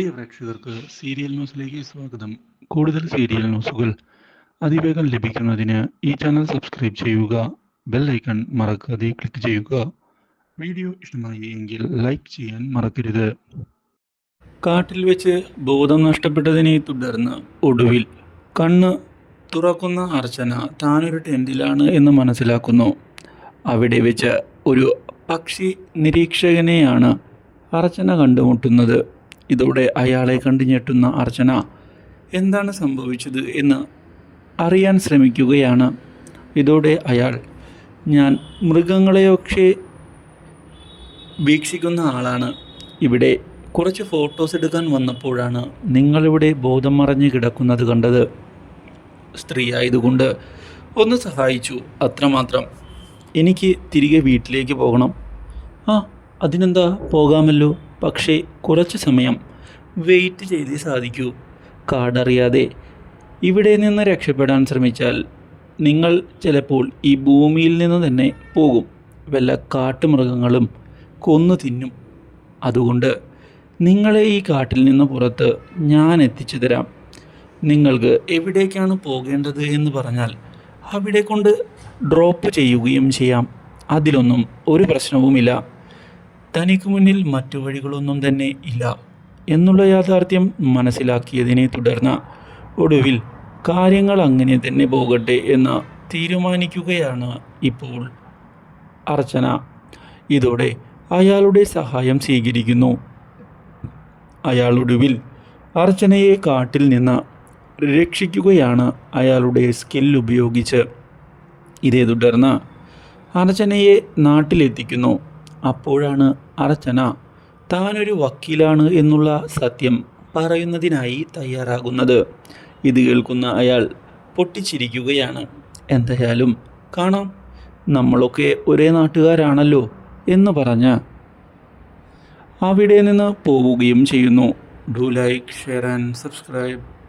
പ്രിയ പ്രേക്ഷകർക്ക് സീരിയൽ ന്യൂസിലേക്ക് സ്വാഗതം. കൂടുതൽ സീരിയൽ ന്യൂസുകൾ അതിവേഗം ലഭിക്കുന്നതിന് ഈ ചാനൽ സബ്സ്ക്രൈബ് ചെയ്യുക ബെൽ ഐക്കൺ മറക്കാതെ ക്ലിക്ക് ചെയ്യുക. വീഡിയോ ഇഷ്ടമായി എങ്കിൽ ലൈക്ക് ചെയ്യാൻ മറക്കരുത്. കാട്ടിൽ വെച്ച് ബോധം നഷ്ടപ്പെട്ടതിനെ തുടർന്ന് ഒടുവിൽ കണ്ണ് തുറക്കുന്ന അർച്ചന താനൊരു ടെന്റിലാണ് എന്ന് മനസ്സിലാക്കുന്നു. അവിടെ വെച്ച് ഒരു പക്ഷി നിരീക്ഷകനെയാണ് അർച്ചന കണ്ടുമുട്ടുന്നത്. ഇതോടെ അയാളെ കണ്ടു ഞെട്ടുന്ന അർച്ചന എന്താണ് സംഭവിച്ചത് എന്ന് അറിയാൻ ശ്രമിക്കുകയാണ്. ഇതോടെ അയാൾ ഞാൻ മൃഗങ്ങളെയൊക്കെ വീക്ഷിക്കുന്ന ആളാണ്. ഇവിടെ കുറച്ച് ഫോട്ടോസ് എടുക്കാൻ വന്നപ്പോഴാണ് നിങ്ങളിവിടെ ബോധം മറഞ്ഞ് കിടക്കുന്നത് കണ്ടത്. സ്ത്രീ ആയതുകൊണ്ട് ഒന്ന് സഹായിച്ചു അത്രമാത്രം. എനിക്ക് തിരികെ വീട്ടിലേക്ക് പോകണം. ആ അതിനെന്താ? പോകാമല്ലോ. പക്ഷേ കുറച്ച് സമയം വെയിറ്റ് ചെയ്തേ സാധിക്കൂ. കാടറിയാതെ ഇവിടെ നിന്ന് രക്ഷപ്പെടാൻ ശ്രമിച്ചാൽ നിങ്ങൾ ചിലപ്പോൾ ഈ ഭൂമിയിൽ നിന്ന് തന്നെ പോകും. വല്ല കാട്ടുമൃഗങ്ങളും കൊന്നു തിന്നും. അതുകൊണ്ട് നിങ്ങളെ ഈ കാട്ടിൽ നിന്ന് പുറത്ത് ഞാൻ എത്തിച്ചു തരാം. നിങ്ങൾക്ക് എവിടേക്കാണ് പോകേണ്ടത് എന്ന് പറഞ്ഞാൽ അവിടെ കൊണ്ട് ഡ്രോപ്പ് ചെയ്യുകയും ചെയ്യാം. അതിലൊന്നും ഒരു പ്രശ്നവുമില്ല. തനിക്ക് മുന്നിൽ മറ്റു വഴികളൊന്നും തന്നെ ഇല്ല എന്നുള്ള യാഥാർത്ഥ്യം മനസ്സിലാക്കിയതിനെ തുടർന്ന് ഒടുവിൽ കാര്യങ്ങൾ അങ്ങനെ തന്നെ പോകട്ടെ എന്ന് തീരുമാനിക്കുകയാണ് ഇപ്പോൾ അർച്ചന. ഇതോടെ അയാളുടെ സഹായം സ്വീകരിക്കുന്നു. അയാളൊടുവിൽ അർച്ചനയെ കാട്ടിൽ നിന്ന് രക്ഷിക്കുകയാണ് അയാളുടെ സ്കിൽ ഉപയോഗിച്ച്. ഇതേ തുടർന്ന് അർച്ചനയെ നാട്ടിലെത്തിക്കുന്നു. അപ്പോഴാണ് അർച്ചന താനൊരു വക്കീലാണ് എന്നുള്ള സത്യം പറയുന്നതിനായി തയ്യാറാകുന്നത് ഇത് കേൾക്കുന്ന അയാൾ പൊട്ടിച്ചിരിക്കുകയാണ്. എന്തായാലും കാണാം. നമ്മളൊക്കെ ഒരേ നാട്ടുകാരാണല്ലോ എന്ന് പറഞ്ഞ് അവിടെ നിന്ന് പോവുകയും ചെയ്യുന്നു. Do like share and subscribe